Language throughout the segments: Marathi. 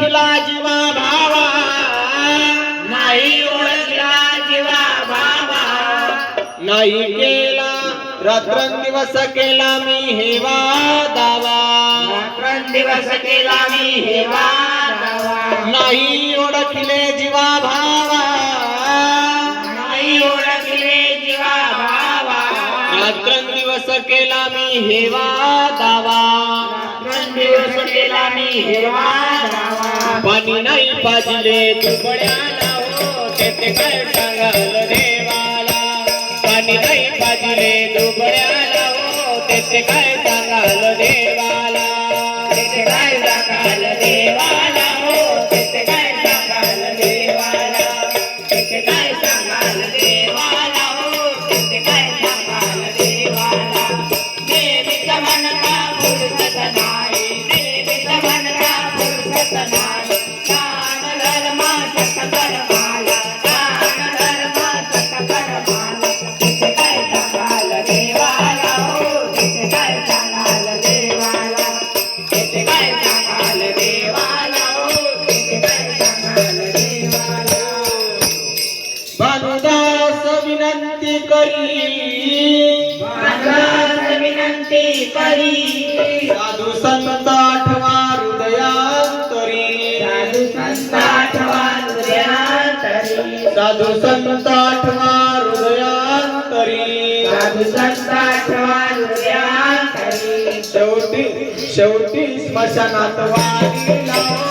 ओळखला जीवा भावा. नाही ओळखला जीवा भावा. नाही केला रात्रंदिवस केला मी हेवा दावा. रात्रंदिवस केला मी हेवा दावा. नाही ओळखले जीवा भावा. रात्रंदिवस केला मी हेवा दावा. रात्रंदिवस केला मी हेवा दावा. पाणी नाही पाजले तुकड्याला हो तेथे काय सांगाल देवाला. पाणी नाही पाजले तुकड्याला लावो तेथे काय भानुदास विनंती करी. भानुदास विनंती करी. संत आठवा हृदयांतरी. साधू संत आठवा हृदयांतरी. साधू संत आठवा हृदयांतरी. साधू संत आठवा हृदयांतरी. शेवटी शेवटी स्मशानात वारी लाव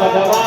భగవాన్